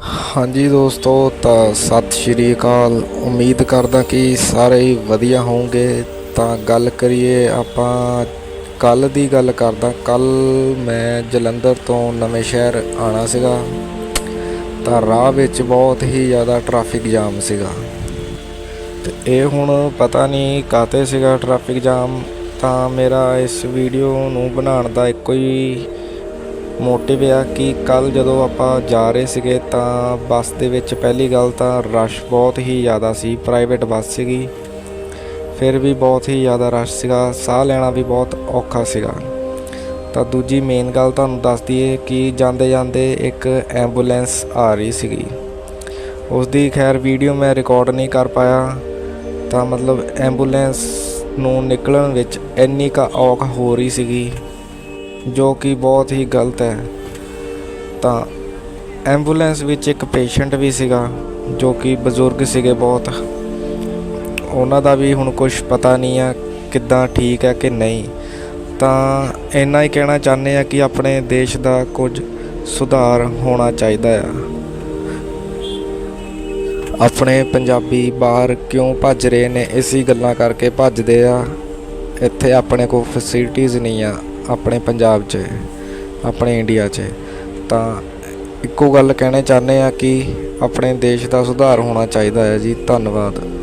ਹਾਂਜੀ ਦੋਸਤੋ, ਤਾਂ ਸਤਿ ਸ਼੍ਰੀ ਅਕਾਲ। ਉਮੀਦ ਕਰਦਾ ਕਿ ਸਾਰੇ ਹੀ ਵਧੀਆ ਹੋਵੋਗੇ। ਤਾਂ ਗੱਲ ਕਰੀਏ ਆਪਾਂ ਕੱਲ ਦੀ ਗੱਲ ਕਰਦਾ। ਕੱਲ ਮੈਂ ਜਲੰਧਰ ਤੋਂ ਨਵੇਂ ਸ਼ਹਿਰ ਆਣਾ ਸੀਗਾ। ਤਾਂ ਰਾਹ ਵਿੱਚ ਬਹੁਤ ਹੀ ਜ਼ਿਆਦਾ ਟ੍ਰੈਫਿਕ ਜਾਮ ਸੀਗਾ। ਤੇ ਇਹ ਹੁਣ ਪਤਾ ਨਹੀਂ ਕਾਤੇ ਸੀਗਾ ਟ੍ਰੈਫਿਕ ਜਾਮ ਤਾਂ ਮੇਰਾ ਇਸ ਵੀਡੀਓ ਨੂੰ ਬਣਾਉਣ ਦਾ ਇੱਕੋ ਹੀ ਮੋਟਿਵ ਆ ਕਿ ਕੱਲ ਜਦੋਂ ਆਪਾਂ ਜਾ ਰਹੇ ਸੀਗੇ ਤਾਂ ਬੱਸ ਦੇ ਵਿੱਚ ਪਹਿਲੀ ਗੱਲ ਤਾਂ ਰਸ਼ ਬਹੁਤ ਹੀ ਜ਼ਿਆਦਾ ਸੀ ਪ੍ਰਾਈਵੇਟ ਬੱਸ ਸੀਗੀ। ਫਿਰ ਵੀ ਬਹੁਤ ਹੀ ਜ਼ਿਆਦਾ ਰਸ਼ ਸੀਗਾ, ਸਾਹ ਲੈਣਾ ਵੀ ਬਹੁਤ ਔਖਾ ਸੀਗਾ। ਤਾਂ ਦੂਜੀ ਮੇਨ ਗੱਲ ਤੁਹਾਨੂੰ ਦੱਸ ਦਈਏ ਕਿ ਜਾਂਦੇ ਜਾਂਦੇ ਇੱਕ ਐਂਬੂਲੈਂਸ ਆ ਰਹੀ ਸੀਗੀ। ਉਸ ਦੀ ਖੈਰ ਵੀਡੀਓ ਮੈਂ ਰਿਕਾਰਡ ਨਹੀਂ ਕਰ ਪਾਇਆ, ਤਾਂ ਮਤਲਬ ਐਂਬੂਲੈਂਸ ਨੂੰ ਨਿਕਲਣ ਵਿੱਚ ਇੰਨੀ ਕਾ ਔਖ ਹੋ ਰਹੀ ਸੀਗੀ। ਜੋ ਕਿ ਬਹੁਤ ਹੀ ਗਲਤ ਹੈ। ਤਾਂ ਐਂਬੂਲੈਂਸ ਵਿੱਚ ਇੱਕ ਪੇਸ਼ੈਂਟ ਵੀ ਸੀਗਾ, ਜੋ ਕਿ ਬਜ਼ੁਰਗ ਸੀਗੇ ਬਹੁਤ। ਉਹਨਾਂ ਦਾ ਵੀ ਹੁਣ ਕੁਝ ਪਤਾ ਨਹੀਂ ਆ ਕਿੱਦਾਂ ਠੀਕ ਹੈ ਕਿ ਨਹੀਂ। ਤਾਂ ਇੰਨਾ ਹੀ ਕਹਿਣਾ ਚਾਹੁੰਦੇ ਆ ਕਿ ਆਪਣੇ ਦੇਸ਼ ਦਾ ਕੁਝ ਸੁਧਾਰ ਹੋਣਾ ਚਾਹੀਦਾ ਆ। ਆਪਣੇ ਪੰਜਾਬੀ ਬਾਹਰ ਕਿਉਂ ਭੱਜ ਰਹੇ ਨੇ? ਇਸੀ ਗੱਲਾਂ ਕਰਕੇ ਭੱਜਦੇ ਆ। ਇੱਥੇ ਆਪਣੇ ਕੋਲ ਫੈਸਿਲਿਟੀਆਂ ਨਹੀਂ ਆ। ਆਪਣੇ ਪੰਜਾਬ 'ਚ, ਆਪਣੇ ਇੰਡੀਆ 'ਚ। ਤਾਂ ਇੱਕੋ ਗੱਲ ਕਹਿਣਾ ਚਾਹੁੰਦੇ ਆ ਕਿ ਆਪਣੇ ਦੇਸ਼ ਦਾ ਸੁਧਾਰ ਹੋਣਾ ਚਾਹੀਦਾ ਹੈ ਜੀ। ਧੰਨਵਾਦ।